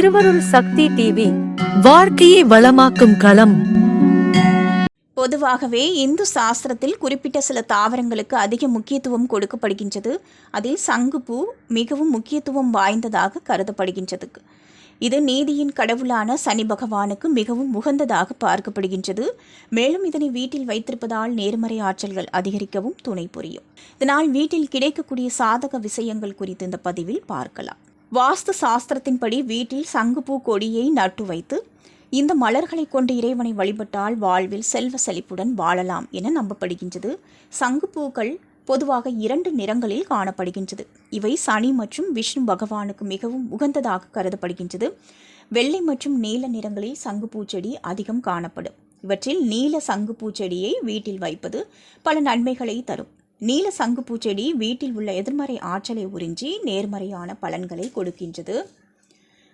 திருவருள் சக்தி டிவி வாழ்க்கையை வளமாக்கும் களம். பொதுவாகவே இந்து சாஸ்திரத்தில் குறிப்பிட்ட சில தாவரங்களுக்கு அதிக முக்கியத்துவம் கொடுக்கப்படுகின்றது. அதில் சங்குப்பூ மிகவும் முக்கியத்துவம் வாய்ந்ததாக கருதப்படுகின்றது. இது நீதியின் கடவுளான சனி பகவானுக்கு மிகவும் உகந்ததாக பார்க்கப்படுகின்றது. மேலும் இதனை வீட்டில் வைத்திருப்பதால் நேர்மறை ஆற்றல்கள் அதிகரிக்கவும் துணை புரியும். இதனால் வீட்டில் கிடைக்கக்கூடிய சாதக விஷயங்கள் குறித்து இந்த பதிவில் பார்க்கலாம். வாஸ்து சாஸ்திரத்தின்படி வீட்டில் சங்குப்பூ கொடியை நட்டு வைத்து இந்த மலர்களை கொண்டு இறைவனை வழிபட்டால் வாழ்வில் செல்வ செழிப்புடன் வாழலாம் என நம்பப்படுகின்றது. சங்குப்பூக்கள் பொதுவாக இரண்டு நிறங்களில் காணப்படுகின்றது. இவை சனி மற்றும் விஷ்ணு பகவானுக்கு மிகவும் உகந்ததாக கருதப்படுகின்றது. வெள்ளை மற்றும் நீல நிறங்களில் சங்குப்பூச்செடி அதிகம் காணப்படும். இவற்றில் நீல சங்குப்பூச்செடியை வீட்டில் வைப்பது பல நன்மைகளை தரும். நீல சங்குப்பூச்செடி வீட்டில் உள்ள எதிர்மறை ஆற்றலை உறிஞ்சி நேர்மறையான பலன்களை கொடுக்கின்றது.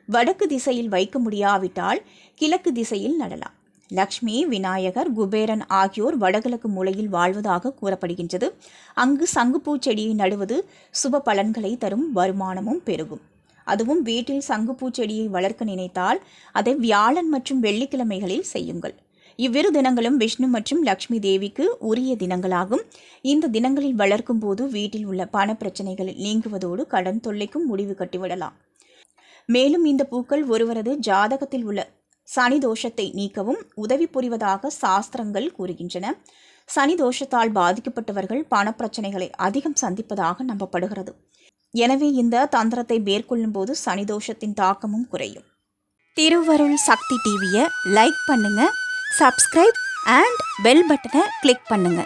வடக்கு திசையில் வைக்க முடியாவிட்டால் கிழக்கு திசையில் நடலாம். லக்ஷ்மி விநாயகர் குபேரன் ஆகியோர் வடகிழக்கு மூலையில் வாழ்வதாக கூறப்படுகின்றது. அங்கு சங்குப்பூ செடியை நடுவது சுப பலன்களை தரும் வருமானமும் பெருகும். அதுவும் வீட்டில் சங்குப்பூ செடியை வளர்க்க நினைத்தால் அதை வியாழன் மற்றும் வெள்ளிக்கிழமைகளில் செய்யுங்கள். இவ்விரு தினங்களும் விஷ்ணு மற்றும் லக்ஷ்மி தேவிக்கு உரிய தினங்களாகும். இந்த தினங்களில் வளர்க்கும் போது வீட்டில் உள்ள பண பிரச்சனைகள் நீங்குவதோடு கடன் தொல்லைக்கும் முடிவு கட்டிவிடலாம். மேலும் இந்த பூக்கள் ஒருவரது ஜாதகத்தில் உள்ள சனி தோஷத்தை நீக்கவும் உதவி புரிவதாக சாஸ்திரங்கள் கூறுகின்றன. சனி தோஷத்தால் பாதிக்கப்பட்டவர்கள் பணப்பிரச்சனைகளை அதிகம் சந்திப்பதாக நம்பப்படுகிறது. எனவே இந்த தந்திரத்தை மேற்கொள்ளும் போது சனி தோஷத்தின் தாக்கமும் குறையும். திருவருள் சக்தி டிவியை லைக் பண்ணுங்கள் சப்ஸ்கிரைப் அண்ட் பெல் பட்டனை கிளிக் பண்ணுங்க.